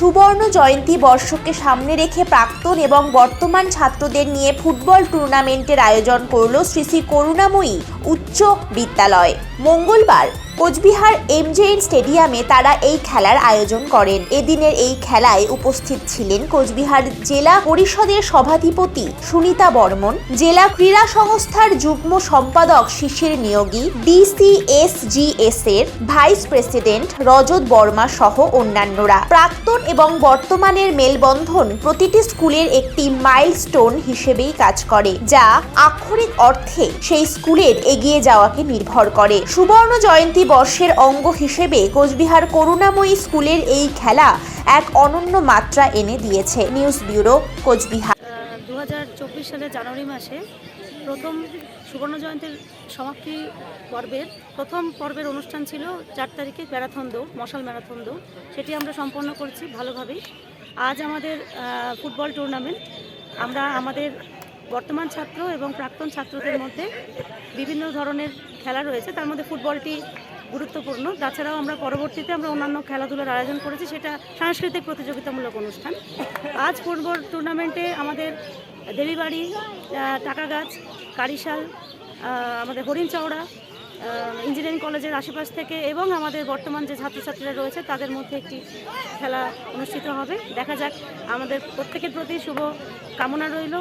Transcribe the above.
সুবর্ণ জয়ন্তী বর্ষকে সামনে রেখে প্রাক্তন এবং বর্তমান ছাত্রদের নিয়ে ফুটবল টুর্নামেন্টের আয়োজন করল শ্রী শ্রী করুণাময়ী উচ্চ বিদ্যালয়। মঙ্গলবার কোচবিহার এমজেএন স্টেডিয়ামে তারা এই খেলার আয়োজন করেন। এদিনের এই খেলায় উপস্থিত ছিলেন কোচবিহার জেলা পরিষদের সভাধিপতি সুনিতা বর্মন, জেলা ক্রীড়া সংস্থার যুগ্ম সম্পাদক শিশির নিয়োগী ডিসিএসজিএস এর ভাইস প্রেসিডেন্ট রজত বর্মা সহ অন্যান্যরা। প্রাক্তন এবং বর্তমানের মেলবন্ধন প্রতিটি স্কুলের একটি মাইলস্টোন হিসেবেই কাজ করে, যা আক্ষরিক অর্থে সেই স্কুলের এগিয়ে যাওয়াকে নির্ভর করে। সুবর্ণ জয়ন্তী বর্ষের অঙ্গ হিসেবে কোচবিহার করুণাময়ী স্কুলের এই খেলা এক অনন্য মাত্রা এনে দিয়েছে। News bureau, Cooch Behar. দু সালের জানুয়ারি মাসে প্রথম সুবর্ণ জয়ন্তীর সমাপ্তি পর্বের প্রথম পর্বের অনুষ্ঠান ছিল চার তারিখে ম্যারাথন দৌড়, মশাল ম্যারাথন দৌড়। সেটি আমরা সম্পন্ন করেছি ভালোভাবেই। আজ আমাদের ফুটবল টুর্নামেন্ট। আমরা আমাদের বর্তমান ছাত্র এবং প্রাক্তন ছাত্রদের মধ্যে বিভিন্ন ধরনের খেলা রয়েছে। তার মধ্যে ফুটবলটি গুরুত্বপূর্ণ। তাছাড়াও আমরা পরবর্তীতে আমরা অন্যান্য খেলাধুলার আয়োজন করেছি, সেটা সাংস্কৃতিক প্রতিযোগিতামূলক অনুষ্ঠান। আজ ফুটবল টুর্নামেন্টে আমাদের দেবীবাড়ি টাকাগাছ, কারিশাল আমাদের হরিণ চওড়া ইঞ্জিনিয়ারিং কলেজের আশেপাশ থেকে এবং আমাদের বর্তমান যে ছাত্রছাত্রীরা রয়েছে, তাদের মধ্যে একটি খেলা অনুষ্ঠিত হবে। দেখা যাক, আমাদের প্রত্যেকের প্রতি শুভ কামনা রইল।